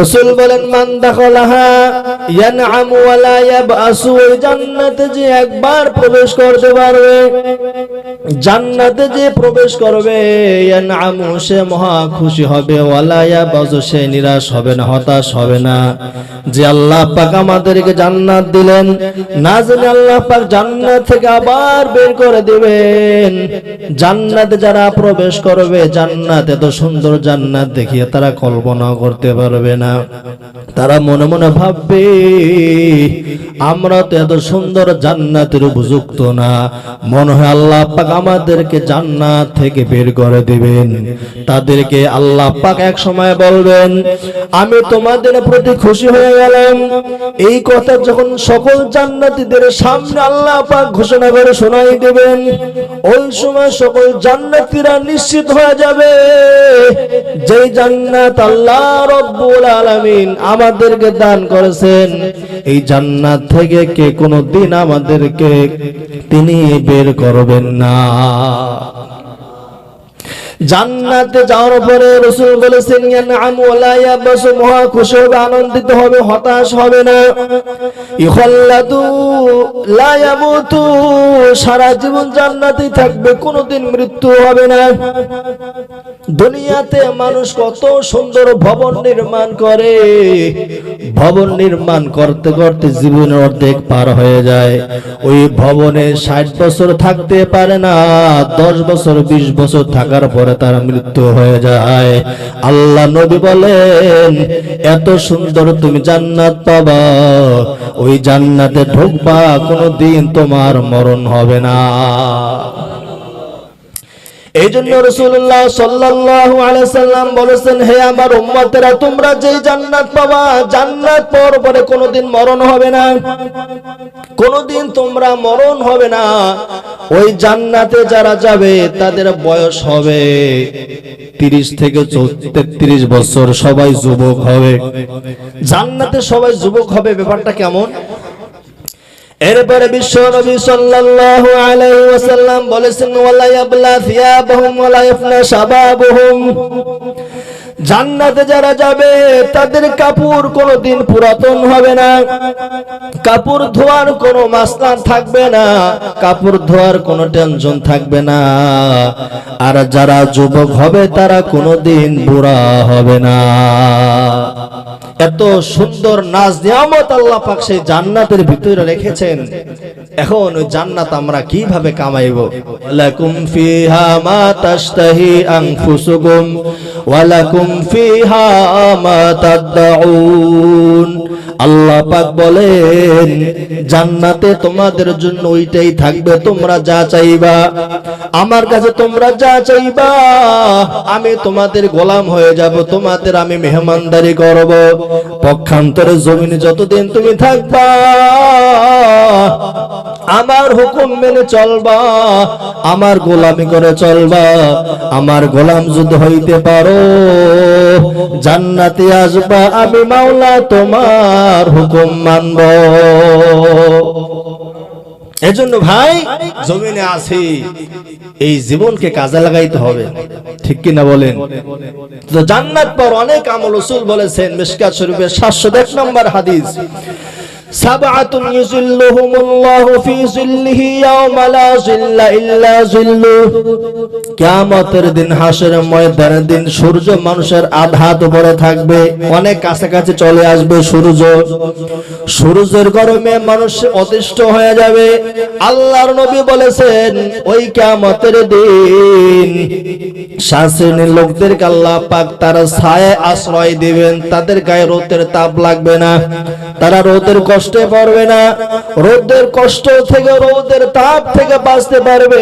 রসুল বলেন, মান দাখালাহা ইয়ানআমু ওয়া লা ইয়াবআসু ওই জান্নাতে যে একবার প্রবেশ করতে পারবে, জান্নাতে যে প্রবেশ করবে, ইয়ানআমু, সে মহা খুশি হবে, ওয়া লা সে নিরাশ হবে না, হতাশ হবে না। যে আল্লাহ পাক আমাদেরকে জান্নাত দিলেন, না জানি আল্লাহ পাক জান্নাত থেকে আবার বের করে দিবেন। জান্নাতে যারা প্রবেশ করবে, জান্নাত, এত সুন্দর জান্নাত দেখিয়ে তারা কল্পনা করতে পারবে না। তারা মনে মনে ভাববে, আমরা তো এত সুন্দর জান্নাতের উপযুক্ত না। মনে হয় আল্লাহ পাক আমাদেরকে জান্নাত থেকে বের করে দিবেন। তাদেরকে আল্লাহ পাক এক সময় বলবেন, আমি তোমাদের প্রতি খুশি হয়ে গেলাম। এই কথা যখন সকল জান্নাতীদের সামনে আল্লাহ পাক ঘোষণা করে শোনাই দেবেন, ওই সময় সকল জান্নাতীরা নিশ্চিত হয়ে যাবে যে জান্নাত আল্লাহ রব্বুল আলামিন আমাদেরকে দান করেছেন। এই জান্নাত থেকে কে কোনো দিন আমাদেরকে তিনি বের করবেন না। জান্নাতে যাওয়ার পরে রসুল বলেছেন খুশি হবে, আনন্দিত হবে, হতাশ হবে না। সারা জীবন জান্নাতেই থাকবে মৃত্যু হবে না। দুনিয়াতে মানুষ কত সুন্দর ভবন নির্মাণ করে। ভবন নির্মাণ করতে করতে জীবনের অর্ধেক পার হয়ে যায়। ওই ভবনে ষাট বছর থাকতে পারে না, দশ বছর, বিশ বছর থাকার পরে তার মৃত্যু হয়ে যায়। আল্লাহ নবী বলেন, এত সুন্দর তুমি জান্নাত পাবা। ওই জান্নাতে ঢুকবা কোনো দিন তোমার মরণ হবে না। এই জন্য রসুল্লাহ সাল্লাল্লাহু আলাইহি সাল্লাম বলেছেন, হে আমার উম্মতেরা, তোমরা যেই জান্নাত পাবা, জান্নাত পাওয়ার পরে কোনোদিন মরণ হবে না। কোনোদিন তোমরা মরণ হবে না। ওই জান্নাতে যারা যাবে, তাদের বয়স হবে তিরিশ থেকে তেত্রিশ বছর। সবাই যুবক হবে। জান্নাতে সবাই যুবক হবে, ব্যাপারটা কেমন? এরপরে বিশ্ব নবী সাল্লাল্লাহু আলাইহি ওয়াসাল্লাম বলেছেন ওয়ালা ইয়াবলা ফিয়াবহুম ওয়ালা ইয়াফনা শাবাবুহুম জান্নাতে যারা যাবে, তাদের কাপড় কোনোদিন পুরাতন হবে না। কাপড় ধোয়ার কোনো মাসলান থাকবে না, কাপড় ধোয়ার কোনো টেনশন থাকবে না। আর যারা যুবক হবে, তারা কোনোদিন বুড়া হবে না। এত সুন্দর নাচ নিয়ামত আল্লাহ পাক সেই জান্নাতের ভিতরে রেখেছেন। এখন জান্নাত আমরা কীভাবে কামাইব? ওয়ালাকুম ফিহা মা তাশতাহি আনফুসুকুম ওয়ালাকুম ফিহা মা তাদউন। আল্লাহ পাক বলেন, জান্নাতে তোমাদের জন্য ওইটাই থাকবে, তোমরা যা চাইবা। আমার কাছে তোমরা যা চাইবা, আমি তোমাদের গোলাম হয়ে যাব, তোমাদের আমি মেহমানদারি করব। পক্ষান্তরে জমিনে যতদিন তুমি থাকবা, আমার হুকুম মেনে চলবা, আমার গোলামি করে চলবা। আমার গোলাম যদি হইতে পারো জান্নাতে আসবা আমি মাওলা, তোমার হুকুম মানব। এজন্য ভাই, জমিনে আছি, এই জীবনকে কাজে লাগাইতে হবে। ঠিক কিনা বলেন? জান্নাত পর অনেক আমল রসুল বলেছেন মিশকাত শরীফের 701 নম্বর হাদিস। سبعة يظلهم الله في ظله يوم لا ظل إلا ظله কিয়ামতের দিন হাসরের ময়দানের দিন সূর্য মানুষের আধাত উপরে থাকবে অনেক কাছাকাছি চলে আসবে সূর্য সূর্যের গরমে মানুষ অতিষ্ঠ হয়ে যাবে আল্লাহর নবী বলেছেন ওই কিয়ামতের দিন শাসনের লোকদেরকে আল্লাহ পাক তারা ছায় আশ্রয় দিবেন। তাদের গায়ে রোদের তাপ লাগবে না। তারা রোদের কষ্টে পড়বে না। রোদের কষ্ট থেকে, রোদের তাপ থেকে বাঁচতে পারবে।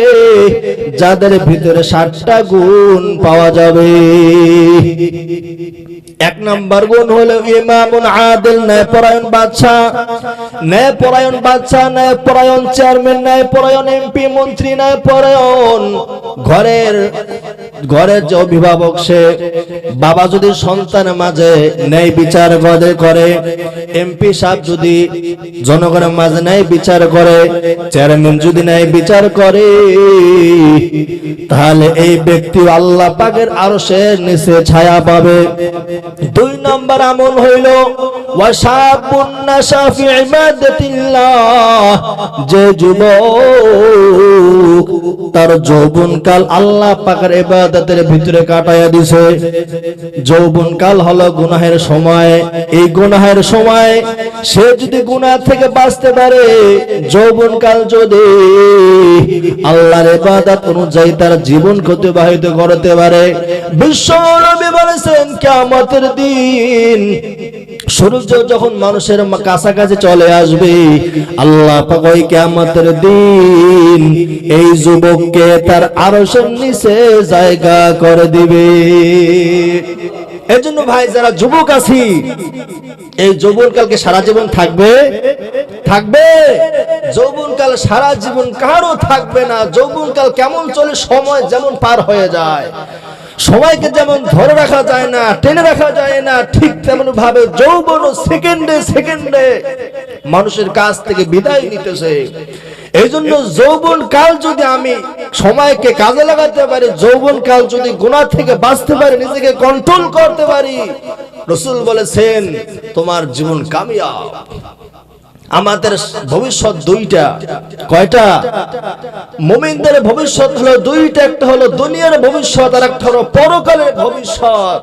যাদের ভিতরে সাতটা গুণ পাওয়া যাবে। এক নম্বর গুণ হলো ইমামুন আদিল ন্যায় পরায়ণ বাদশা ন্যায় পরায়ণ বাদশা ন্যায় পরায়ণ চেয়ারম্যান ন্যায় পরায়ণ এমপি, মন্ত্রী ন্যায় পরায়ণ ঘরের ঘরের যে অভিভাবক সে, বাবা যদি সন্তানের মাঝে ন্যায় বিচার করে, এমপি সাহেব যদি জনগণের মাঝে ন্যায় বিচার করে, চেয়ারম্যান যদি ন্যায় বিচার করে, তাহলে এই ব্যক্তি আল্লাহ পাকের আরও সে নিচে ছায়া পাবে। দুই নম্বর আমল হইল যে যুবক তার যৌবনকাল আল্লাহ পাকের ইবাদতের ভিতরে কাটায়া দিছে। যৌবনকাল হলো গুনাহের সময়। এই গুনাহের সময় সে যদি গুনাহ থেকে বাঁচতে পারে, যৌবনকাল যদি আল্লাহর ইবাদত অনুযায়ী তার জীবন অতিবাহিত করতে পারে। বিশ্ব বলেছেন, কিয়ামতের দিন, সূর্য যখন মানুষের কাছাকাছি চলে আসবে, আল্লাহ পাক ওই কিয়ামতের দিন এই যুবককে তার আরশের নিচে জায়গা করে দিবে। এজন্য ভাই, যারা যুবক আছি, এই যৌবনকালকে সারা জীবন থাকবে? থাকবে? যৌবনকাল সারা জীবন কারও থাকবে না। যৌবনকাল কেমন চলে, সময় যেমন পার হয়ে যায়। সময়কে যেমন ধরে রাখা যায় না, টেনে রাখা যায় না, ঠিক তেমন ভাবে যৌবন সেকেন্ডে সেকেন্ডে মানুষের কাছ থেকে বিদায় নিতেছে। এই জন্য যৌবন কাল যদি আমি সময়কে কাজে লাগাতে পারি, যৌবন কাল যদি গুণা থেকে বাঁচতে পারি, নিজেকে কন্ট্রোল করতে পারি, রসুল বলেছেন, তোমার জীবন কামিয়াব। আমাদের ভবিষ্যৎ দুইটা। কয়টা? মুমিনদের ভবিষ্যৎ হলো দুইটা, একটা হলো দুনিয়ার ভবিষ্যৎ, আর একটা হলো পরকালের ভবিষ্যৎ।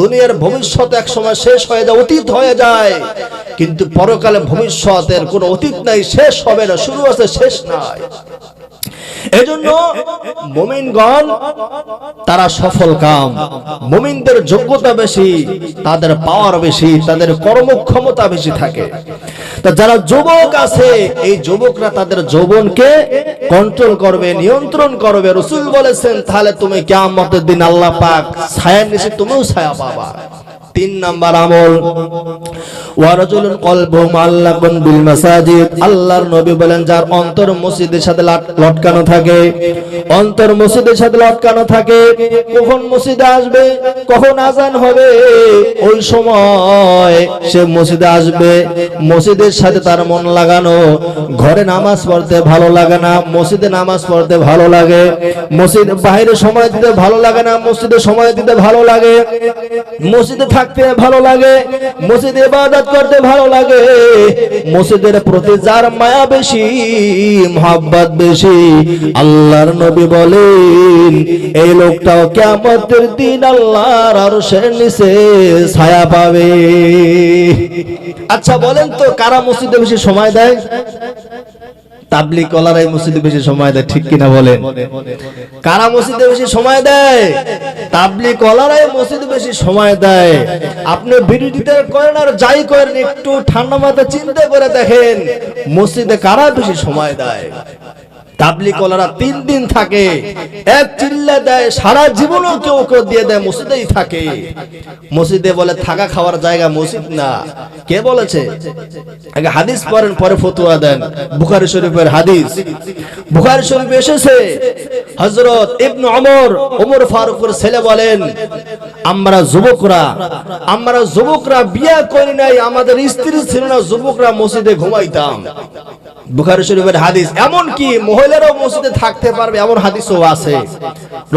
দুনিয়ার ভবিষ্যৎ এক সময় শেষ হয়ে যায়, অতীত হয়ে যায়। কিন্তু পরকালে ভবিষ্যতের কোনো অতীত নাই, শেষ হবে না, শুরু আছে, শেষ নাই। এজন্য মুমিনগণ, তারা সফল কাম। মুমিনদের যোগ্যতা বেশি, তাদের পাওয়ার বেশি, তাদের কর্মক্ষমতা বেশি থাকে। তা যারা যুবক আছে, এই যুবকরা তাদের যৌবনকে কন্ট্রোল করবে, নিয়ন্ত্রণ করবে। রসুল বলেছেন, তাহলে তুমি কিয়ামতের দিন আল্লাহ পাক ছায়ার নিচে তুমিও ছায়া পাবা। তিন নাম্বার আমল। ওয়ারাজুলুন কলবু মুআল্লাকুন বিল মাসাজিদ। আল্লাহর নবী বলেন, যার অন্তর মসজিদের সাথে লটকানো থাকে, অন্তর মসজিদের সাথে লটকানো থাকে, কখন মসজিদে আসবে, কখন আজান হবে, ওই সময় সে মসজিদে আসবে, মসজিদের সাথে তার মন লাগানো, ঘরে নামাজ পড়তে ভালো লাগে না, মসজিদে নামাজ পড়তে ভালো লাগে, মসজিদ বাইরে সময় দিতে ভালো লাগে না, মসজিদে সময় দিতে ভালো লাগে, মসজিদে থাকতে ভালো লাগে, মসজিদে ইবাদত করতে ভালো লাগে, মসজিদের প্রতি যার মায়া বেশি, মোহাব্বত বেশি, আল্লাহর নবী বলেন, এই লোকটাও কিয়ামতের দিন আল্লাহর আরশের নিচে ছায়া পাবে। আচ্ছা বলেন তো, কারা মসজিদে বেশি সময় দেয়? তাবলিক কলারাই মসজিদে বেশি সময় দেয়, ঠিক কিনা বলেন? কারা মসজিদে বেশি সময় দেয়? তাবলিক কলারাই মসজিদে বেশি সময় দেয়। আপনি বিরোধিতা করেন আর যাই করেন, একটু ঠান্ডা মাথায় চিন্তা করে দেখেন, মসজিদে কারা বেশি সময় দেয়? তাবলিক কলারা তিন দিন থাকে। এক চিল্লা দেয়, সারা জীবনও কেউ কেউ দিয়ে দেয়, মসজিদেই থাকে। মসজিদে বলে, থাকা খাওয়ার জায়গা মসজিদ না। কে বলেছে? আগে হাদিস পড়েন, পরে ফতুয়া দেন। বুখারী শরীফের হাদিস। বুখারী শরীফে এসেছে। হযরত ইবনে ওমর ওমর ফারুকের ছেলে বলেন, আমরা যুবকরা আমরা যুবকরা বিয়ে করি নাই, আমাদের স্ত্রী ছিল না, যুবকরা মসজিদে ঘুমাইতাম। বুখারী শরীফের হাদিস। এমন কি মহিলারাও মসজিদে থাকতে পারবে, এমন হাদিসও আছে।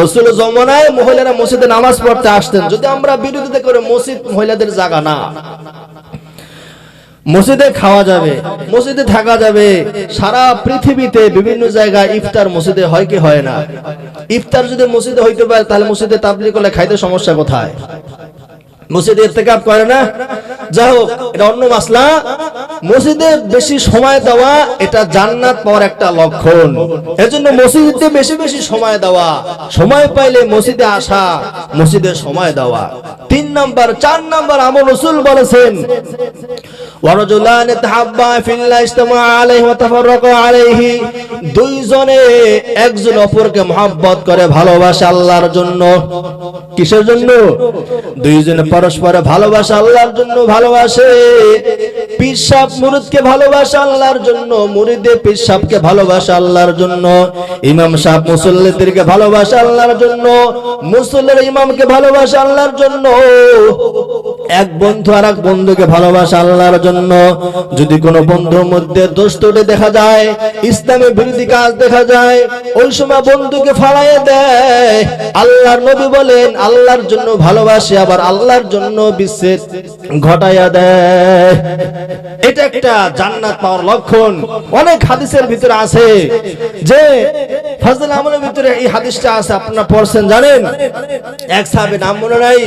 রসুল জমানায় মহিলারা মসজিদে নামাজ পড়তে আসতেন। যদি আমরা বিরোধিতা করে, মসজিদ মহিলাদের জায়গা না। মসজিদে খাওয়া যাবে, মসজিদে থাকা যাবে। সারা পৃথিবীতে বিভিন্ন জায়গায় ইফতার মসজিদে হয় কি হয় না? ইফতার যদি মসজিদে হইতে পারে, তাহলে মসজিদে তাবলিগ করলে খাইতে সমস্যা কোথায়? মসজিদে ইর্তেকাব করে না? যাই হোক, এটা অন্য মাসলা। মসজিদে বেশি সময় দেওয়া এটা জান্নাত পাওয়ার একটা লক্ষণ। এজন্য মসজিদে বেশি বেশি সময় দেওয়া। সময় পাইলে মসজিদে আসা, মসজিদে সময় দেওয়া। তিন নাম্বার, চার নাম্বার আমল রসুল বলেছেন ورجلان تحبا في الله اجتمع عليه وتفرقا عليه দুইজনে একজন অপরকে মহব্বত করে ভালোবাসে আল্লাহর জন্য কিসের জন্য দুইজনে পরস্পরে ভালোবাসে আল্লাহর জন্য ভালোবাসে পিসাব মুরিদকে ভালোবাসে আল্লাহর জন্য মুরিদে পিসাবকে ভালোবাসে আল্লাহর জন্য ইমাম সাহেব মুসল্লিদেরকে ভালোবাসে আল্লাহর জন্য মুসল্লির ইমামকে ভালোবাসে আল্লাহর জন্য এক বন্ধু আর এক বন্ধুকে ভালোবাসে আল্লাহর জন্য। যদি কোনো বন্ধুর মধ্যে দোষ দেখা যায় ইসলামের বিরোধী কাজ দেখা যায়, ওই সময় বন্ধুকে ফাড়াইয়ে দেয়। আল্লাহর নবী বলেন, আল্লাহর জন্য ভালোবাসে, আবার আল্লাহর জন্য বিচ্ছেদ ঘটাইয়া দেয়। এটা একটা জান্নাত পাওয়ার লক্ষণ। অনেক হাদিসের ভিতরে আছে যে ফজল আমলের ভিতরে এই হাদিসটা আছে, আপনারা পড়ছেন, জানেন? এক সাহাবে নাম মনে নাই?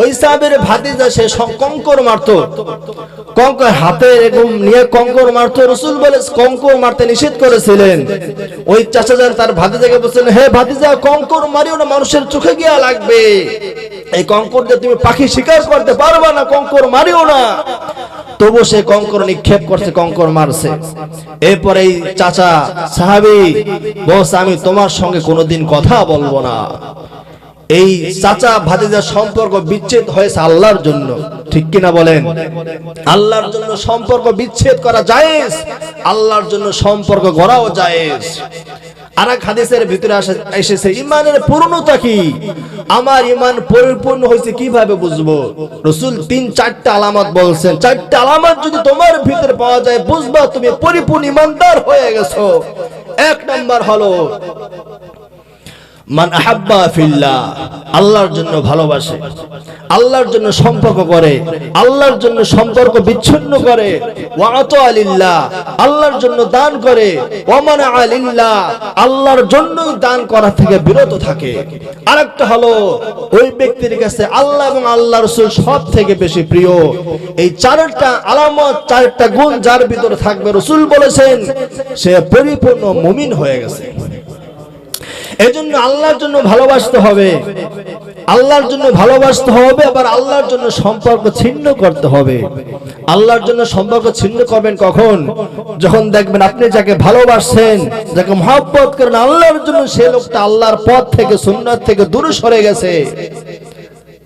ওই সাহাবের ভাতিজা সে কঙ্কর মারতো। কঙ্কর হাতে এরকম নিয়ে কঙ্কর মারতো। রসুল বলে, কঙ্কর মারতে নিষেধ করেছিলেন। ওই চাচা যান তার ভাতিজাকে বলছিলেন হে ভাতিজা, কঙ্কর মারিও না, মানুষের চোখে গিয়া লাগবে। এই কঙ্কর দিয়ে তুমি পাখি শিকার করতে পারবা না, কঙ্কর মারিও না। তবু সে কঙ্কর নিক্ষেপ করছে, কঙ্কর মারছে। এরপরে চাচা, সাহাবি, বস, আমি তোমার সঙ্গে কোনোদিন কথা বলব না। এই চাচা ভাতিজার সম্পর্ক বিচ্ছেদ হয়েছে আল্লাহর জন্য। ঠিক কিনা বলেন? আল্লাহর জন্য সম্পর্ক বিচ্ছেদ করা জায়েজ, আল্লাহর জন্য সম্পর্ক গড়াও জায়েজ। আর এক হাদিসের ভিতরে এসেছে, ইমানের পূর্ণতা কি? আমার ইমান পরিপূর্ণ হয়েছে কীভাবে বুঝব? রসুল তিন, চারটা আলামত বলছেন, চারটা আলামত যদি তোমার ভিতরে পাওয়া যায়, বুঝবা তুমি পরিপূর্ণ ইমানদার হয়ে গেছো। এক নাম্বার হলো মান আহাব্বা ফিল্লাহ, আল্লাহর জন্য ভালোবাসে, আল্লাহর জন্য সম্পর্ক করে, আল্লাহর জন্য সম্পর্ক বিচ্ছিন্ন করে ওয়াত আলিল্লাহ আল্লাহর জন্য দান করে ওয়ামান আলিল্লাহ আল্লাহর জন্যই দান করা থেকে বিরত থাকে। আরেকটা হলো, ওই ব্যক্তির কাছে আল্লাহ এবং আল্লাহ রসুল সব থেকে বেশি প্রিয়। এই চারটা আলামত, চারটা গুণ যার ভিতরে থাকবে, রসুল বলেছেন, সে পরিপূর্ণ মুমিন হয়ে গেছে। এজন্য আল্লাহর জন্য ভালোবাসতে হবে। আল্লাহর জন্য ভালোবাসতে হবে, আবার আল্লাহর জন্য সম্পর্ক ছিন্ন করতে হবে। আল্লাহর জন্য সম্পর্ক ছিন্ন করবেন কখন? যখন দেখবেন আপনি যাকে ভালোবাসছেন, যাকে মহাব্বত করেন, আল্লাহর জন্য সে লোকটা আল্লাহর পথ থেকে, সুন্নাত থেকে দূরে সরে গেছে।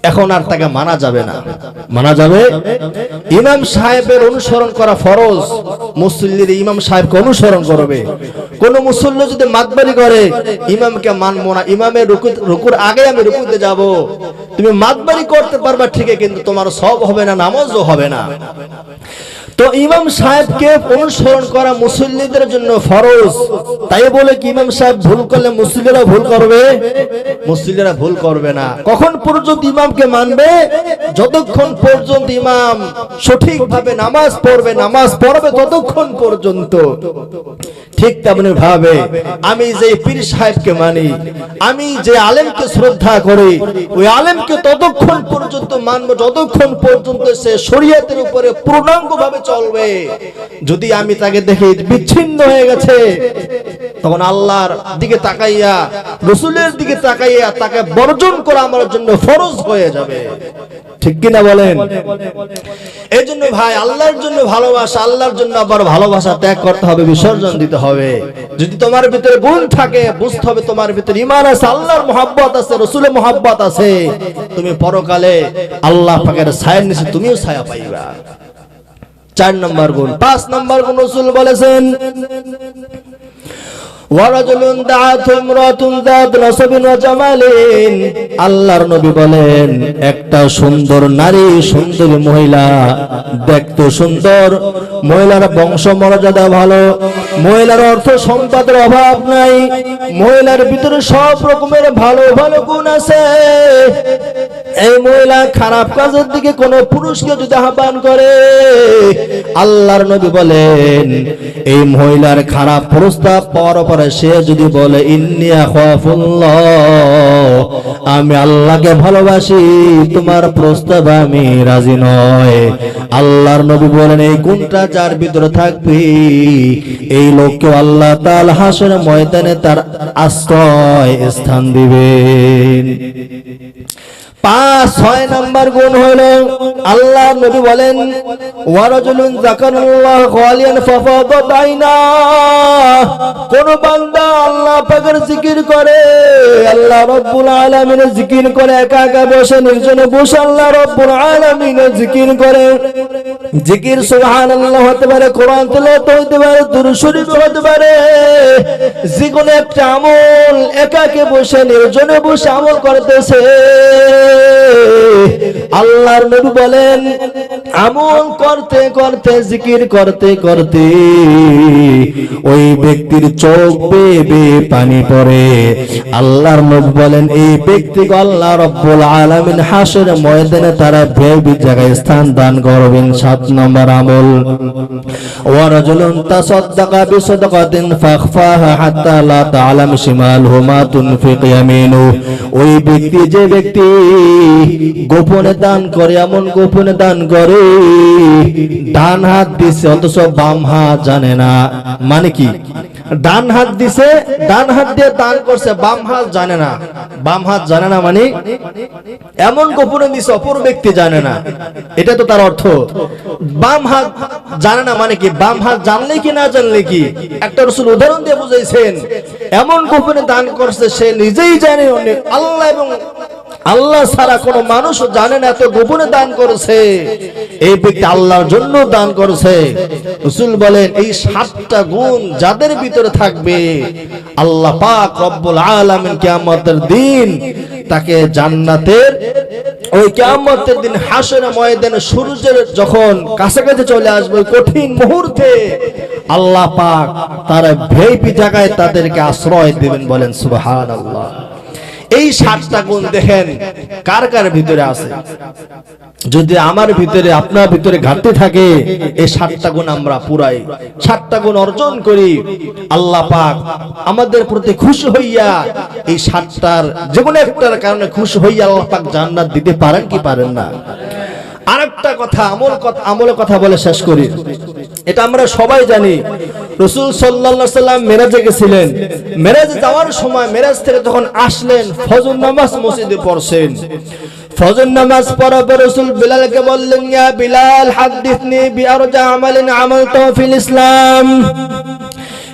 এখন আর তাকে মানা যাবে না। মানা যাবে ইমাম সাহেবের অনুসরণ করা ফরজ মুসল্লির ইমাম সাহেবকে অনুসরণ করবে। কোন মুসল্লি যদি মাতবারি করে ইমামকে মানবো না। ইমামের রুকু- রুকুর আগে আমি রুকুতে যাব। তুমি মাতবারি করতে পারবা ঠিকই কিন্তু তোমার সব হবে না নামাজও হবে না। তো ইমাম সাহেবকে অনুসরণ করা মুসল্লিদের জন্য ফরজ। তাই বলে কি ইমাম সাহেব ভুল করলে মুসল্লিরা ভুল করবে? মুসল্লিরা ভুল করবে না। কখন পর্যন্ত ইমামকে মানবে? যতক্ষণ পর্যন্ত ইমাম সঠিকভাবে নামাজ পড়বে নামাজ পড়বে ততক্ষণ পর্যন্ত। ঠিক তেমনি ভাবে আমি যে পীর সাহেবকে মানি, আমি যে আলেমকে শ্রদ্ধা করি, ওই আলেমকে ততক্ষণ পর্যন্ত মানবো, যতক্ষণ পর্যন্ত সে শরীয়তের উপরে পূর্ণাঙ্গ ভাবে চলবে। যদি আমি তাকে দেখি বিচ্ছিন্ন হয়ে গেছে, তখন আল্লাহর দিকে তাকাইয়া, রসুলের দিকে তাকাইয়া তাকে বর্জন করা আমার জন্য ফরজ হয়ে যাবে। ঠিক কিনা বলেন? এই জন্য ভাই, আল্লাহর জন্য ভালোবাসা, আল্লাহর জন্য আবার ভালোবাসা ত্যাগ করতে হবে, বিসর্জন দিতে হবে। যদি তোমার ভিতরে গুণ থাকে, বুঝতে হবে তোমার ভিতরে ইমান আছে, আল্লাহর মোহাব্বত আছে, রসুলের মোহাব্বত আছে। তুমি পরকালে আল্লাহ পাকের ছায়ের নিচে তুমিও ছায়া পাইবা। চার নম্বর গুণ, পাঁচ নম্বর গুণ রসুল বলেছেন ওয়ারাজুলুন ওয়া জামালিন। আল্লাহর নবী বলেন, একটা সুন্দর নারী, সুন্দরী মহিলা, দেখতে সুন্দর। মহিলার বংশ মর্যাদা ভালো, মহিলার অর্থ সম্পদের অভাব নাই, মহিলার ভিতরে সব রকমের ভালো ভালো গুণ আছে। এই মহিলা খারাপ কাজের দিকে কোন পুরুষকে যদি আহ্বান করে, আল্লাহর নবী বলেন, এই মহিলার খারাপ প্রস্তাব পরে সে যদি বলে আমি আল্লাহকে ভালোবাসি, তোমার প্রস্তাব আমি রাজি নয় আল্লাহর নবী বলেন, এই গুণটা যার ভিতরে থাকবে? এই লোককে আল্লাহ তাল হাসের ময়দানে তার আশ্রয় স্থান দিবেন। পাঁচ ছয় নাম্বার গুণ আল্লাহ নবী বলেন ওয়ারাজুলুন যাকারাল্লাহ খালিয়ান ফাফাদাত আইনা কোন বান্দা আল্লাহ পাকের জিকির করে, আল্লাহ রব্বুল আলামিনের জিকির করে, একা একা বসে নির্জনে বসে আল্লাহ রব্বুল আলামিনের জিকির করে। জিকির সুবহানাল্লাহ হতে পারে, কোরআন তেলাওয়াত হতে পারে দুরূদ শরীফ হতে পারে। কোনো একটা আমল একাকে বসে নির্জনে বসে আমল করতেছে। আল্লাহর নবী বলেন, আমল করতে করতে, জিকির করতে করতে ওই ব্যক্তির চোখ বেয়ে পানি পড়ে। আল্লাহর নবী বলেন, এই ব্যক্তিকে আল্লাহ রব্বুল আলামিন হাসের ময়দানে তারা বেবি জায়গায় স্থান দান করবেন। সাত নম্বর আমল ওয়ারাজুলুন তাসাদ্দাকা বিসাদাকাতিন ফাখফাহা হাত্তা লা তা'লাম শিমালহু মা তুনফিক ইয়ামিনু ওই ব্যক্তি, যে ব্যক্তি গোপনে দান করে, এমন গোপনে দান করে। ডান হাত দিছে অথচ বাম হাত জানে না। মানে কি? ডান হাত দিছে, ডান হাত দিয়ে দান করছে, বাম হাত জানে না। বাম হাত জানে না মানে? এমন গোপনে দিছে, অপর ব্যক্তি জানে না। এটা তো তার অর্থ। বাম হাত জানে না মানে কি? বাম হাত জানলে কি, না জানলে কি? একটা রসুল উদাহরণ দিয়ে বুঝাইছেন, এমন গোপনে দান করছে, সে নিজেই জানে অনেক আল্লাহ এবং আল্লাহ ছাড়া কোন মানুষ জানে না এত গোপনে দান করেছে। এই ব্যক্তি আল্লাহর জন্য দান করেছে। রসুল বলেন, এই সাতটা গুণ যাদের ভিতরে থাকবে, আল্লাহ পাক রব্বুল আলামিন কিয়ামতের দিন তাকে জান্নাতের, ওই কিয়ামতের দিন হাসরের ময়দানে সূর্যের যখন কাছাকাছি চলে আসবে কঠিন মুহূর্তে আল্লাহ পাক তার ভেপি জায়গায় তাদেরকে আশ্রয় দেবেন বলেন, সুবহানাল্লাহ। এই সাতটা গুণ দেখেন, কার কার ভিতরে আছে? যদি আমার ভিতরে, আপনার ভিতরে ঘাটতি থাকে, এই সাতটা গুণ আমরা পুরাই। সাতটা গুণ অর্জন করি, আল্লাহ পাক আমাদের প্রতি খুশি হইয়া এই সাতটার যে কোনো একটার কারণে খুশি হইয়া আল্লাহ পাক জান্নাত দিতে পারেন কি পারেন না? আরেকটা কথা, আমল কথা, আমলের কথা বলে শেষ করি। এটা আমরা সবাই জানি। রসুল সাল্লাল্লাহু সাল্লাম মেরাজে গেছিলেন। মেরাজে যাওয়ার সময় মেরাজ থেকে যখন আসলেন, ফজর নামাজ মসজিদে পড়ছেন। ফজর নামাজ পড়ার পর রসুল বিলালকে বললেন, ইয়া বিলাল, হাদিসনি বিআরজা আমালিন আমালতু ফিল ইসলাম।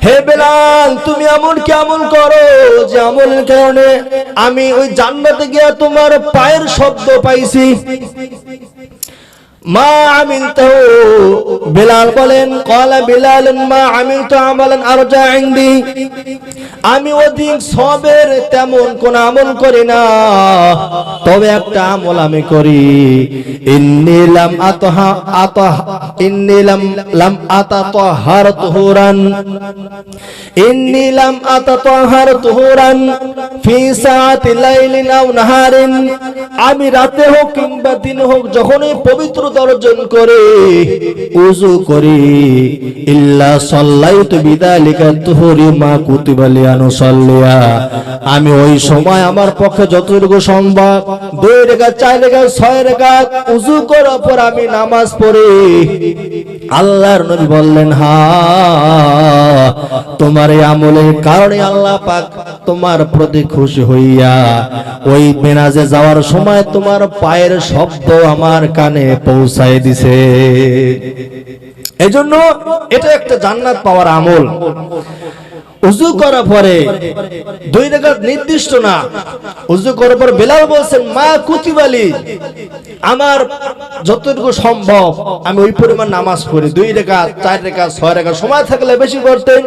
হে বেলাল, তুমি এমন কি আমল করো? যে আমলের কারণে আমি ওই জান্নাতে গিয়া তোমার পায়ের শব্দ পাইছি। আমি অধিক সবের তেমন কোন আমল করি না, তবে একটা আমল আমি করি। ইন্নী লাম আতহা আমি রাতে হোক কিংবা দিনে হোক, যখনই পবিত্র অর্জন করে উজু করি, ইল্লা সল্লাই সাল্লাইতু বিদালিকা তুহুরি মা কুতিবা লিয়ানু সাল্লিয়া আমি ওই সময় আমার পক্ষে যতটুকু সম্ভব, দুই রেখা চার রেখা ছয় রেখা উজু করার পর আমি নামাজ পড়ি। আল্লাহর নবী বললেন, হা, তোমার এই আমলের কারণে আল্লাহ পাক তোমার প্রতি খুশি হইয়া, ওই মেনাজে যাওয়ার সময় তোমার পায়ের শব্দ আমার কানে পৌঁছায় দিছে। এজন্য এটা একটা জান্নাত পাওয়ার আমল। উজু করার পরে দুই রেখাত নির্দিষ্ট না। উজু করার পর বেলাল বলছেন, মা কুতিবালি, আমার যতটুকু সম্ভব আমি ওই পরিমাণ নামাজ পড়ি। দুই রেখা চার রেখা ছয় রেখা সময় থাকলে বেশি পড়তেন,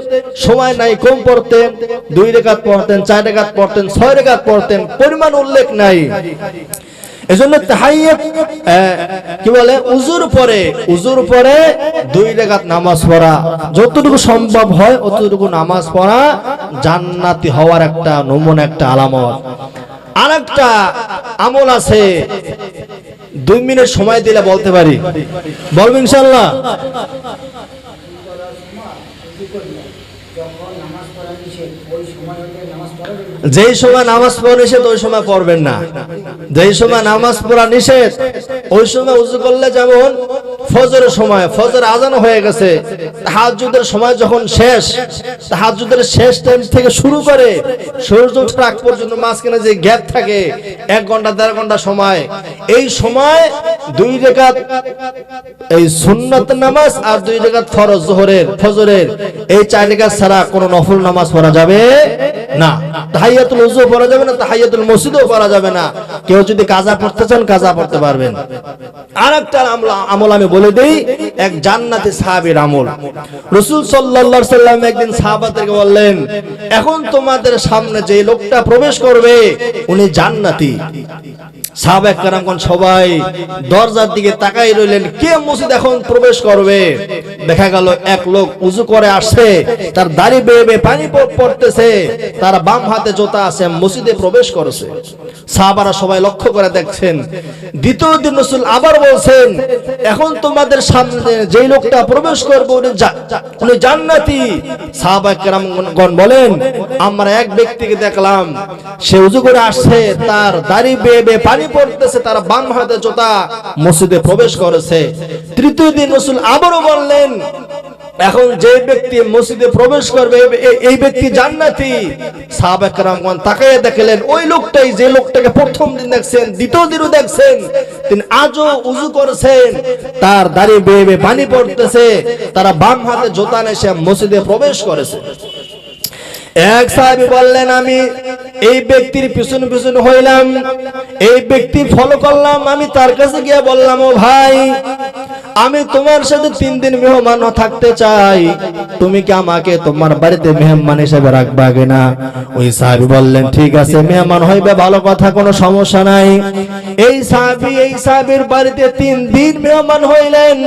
সময় নাই, কম পড়তেন। দুই রেখাত পড়তেন, চার রেখাত পড়তেন, ছয় রেখাত পড়তেন, পরিমাণ উল্লেখ নাই। এজন্য তাহাইয়াত কি বলে, উজুর পরে উজুর পরে দুই রেখাত নামাজ পড়া। যতটুকু সম্ভব হয়, অতটুকু নামাজ পড়া জান্নাতি হওয়ার একটা নমুনা, একটা আলামত। আরেকটা আমল আছে, দুই মিনিট সময় দিলে বলতে পারি। বলব ইনশাল্লাহ যেই সময় নামাজ পড়া নিষেধ, ওই সময় পড়বেন না। যেই সময় নামাজ পড়া নিষেধ, ওই সময় উজু করলে যেমন ফজরের সময়, ফজর আজানো হয়ে গেছে, তাহাজ্জুদের সময় যখন শেষ, তাহাজ্জুদের শেষ টাইম থেকে শুরু করে সূর্য ওঠার আগ পর্যন্ত মাঝখানে যে গ্যাপ থাকে, এক ঘণ্টা, দেড় ঘণ্টা সময়, এই সময় দুই রেখাত এই সুন্নত নামাজ আর দুই রেখাত ফরজ জোহরের, ফজরের, এই চার রেখাত ছাড়া কোনো নফল নামাজ পড়া যাবে না। তাহাইয়াতুল উজু পড়া যাবে না, তাহাইয়াতুল মসজিদও পড়া যাবে না। কেউ যদি কাজা পড়তে চান, কাজা পড়তে পারবেন। আমল আমি বলে দেই, এক জান্নাতি সাহাবীর আমল। রসুল সাল্লাম একদিন বললেন, এখন তোমাদের সামনে যে লোকটা প্রবেশ করবে, উনি জান্নাতি। সাহাবায়ে কেরামগণ সবাই দরজার দিকে তাকাই রইলেন। কে মসজিদ এখন প্রবেশ করবে? দেখা গেল এক লোক উজু করে আসছে, তার বেয়ে বেয়ে পানি পড়তেছে, তার বাম হাতে জোতা আছে, মসজিদে প্রবেশ করেছে। সাহাবারা সবাই লক্ষ্য করে দেখছেন। দ্বিতীয় দিন রসুল আবার বলছেন, এখন তোমাদের সামনে যেই লোকটা প্রবেশ করবে, উনি জান্নাতি। সাহাবা বলেন, আমরা এক ব্যক্তিকে দেখলাম, সে উজু করে আসছে, তার দাড়ি বেয়ে বেয়ে পানি পড়তেছে, তার বাম হাতে জোতা মসজিদে প্রবেশ করেছে। তৃতীয় দিন রসুল আবারও বললেন, এখন যে ব্যক্তি মসজিদে প্রবেশ করবে এই ব্যক্তি জান্নাতি। দেখলেন, ওই লোকটাই যে লোকটাকে প্রথম দিন দেখছেন, দ্বিতীয় দিনও দেখছেন, তিনি আজও উজু করেছেন, তার দাড়ি বেয়ে বেয়ে পানি পড়তেছে, তারা বাম হাতে জোতা সে মসজিদে প্রবেশ করেছে। এক সাহেব বললেন, আমি এই ব্যক্তির পিছন পিছন হইলাম। এই ব্যক্তি ফলো করলাম। আমি তার কাছে গিয়ে বললাম, ও ভাই, আমি তোমার সাথে তিন দিন মেহমান থাকতে চাই। তুমি কি আমাকে তোমার বাড়িতে মেহমান হিসেবে রাখবা কিনা? ওই সাহাবি বললেন, ঠিক আছে, মেহমান হইবে, ভালো কথা, কোনো সমস্যা নাই। এই সাহাবি, এই সাহাবির বাড়িতে তিন দিন মেহমান হইলেন।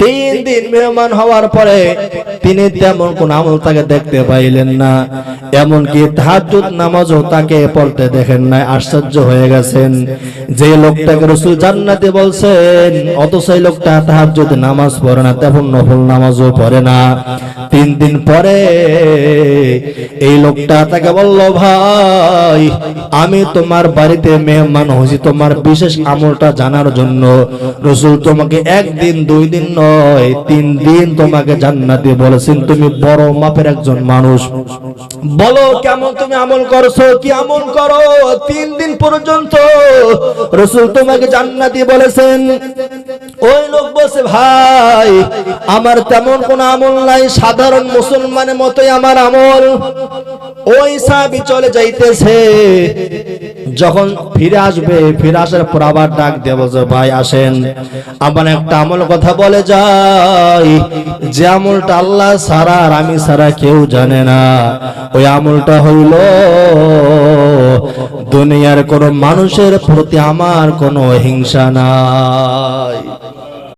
তিন দিন মেহমান হওয়ার পরে তিনি তেমন কোন আমল তাকে দেখতে পাইলেন না। এমনকি তাহাজ্জুদ নামাজও তাকে পড়তে দেখেন না আশ্চর্য হয়ে গেছেন। যে লোকটাকে রসুল জান্নাতে বলছেন, অথচ এই লোকটা তাহাজ্জুদ নামাজ পড়ে না, তেমন নফল নামাজও পড়ে না। তিন দিন পরে এই লোকটা তাকে বলল, ভাই, আমি তোমার বাড়িতে মেহমান হয়েছি, তোমার বিশেষ আমলটা জানার জন্য। রসুল তোমাকে একদিন, দুই দিন নয় তিন দিন তোমাকে জান্নাতে বলেছেন, তুমি বড় মাপের একজন মানুষ। বলো, কেমন তুমি আমল করছ? কি আমল করো? তিন দিন পর্যন্ত রসুল তোমাকে জান্নাতি বলেছেন। ওই লোক বলছে, ভাই, আমার তেমন কোন আমল নাই, সাধারণ মুসলমানের মতোই আমার আমল। ওই সাহাবি চলে যাইতেছে। যখন ফিরে আসবে, ফিরে আসার পর আবার ডাক দেব যে ভাই, আসেন। আমার একটা আমল কথা বলে যে আমলটা আল্লাহ সারা আর আমি সারা কেউ জানে না। ওই আমলটা হইল, দুনিয়ার কোন মানুষের প্রতি আমার কোনো হিংসা নাই।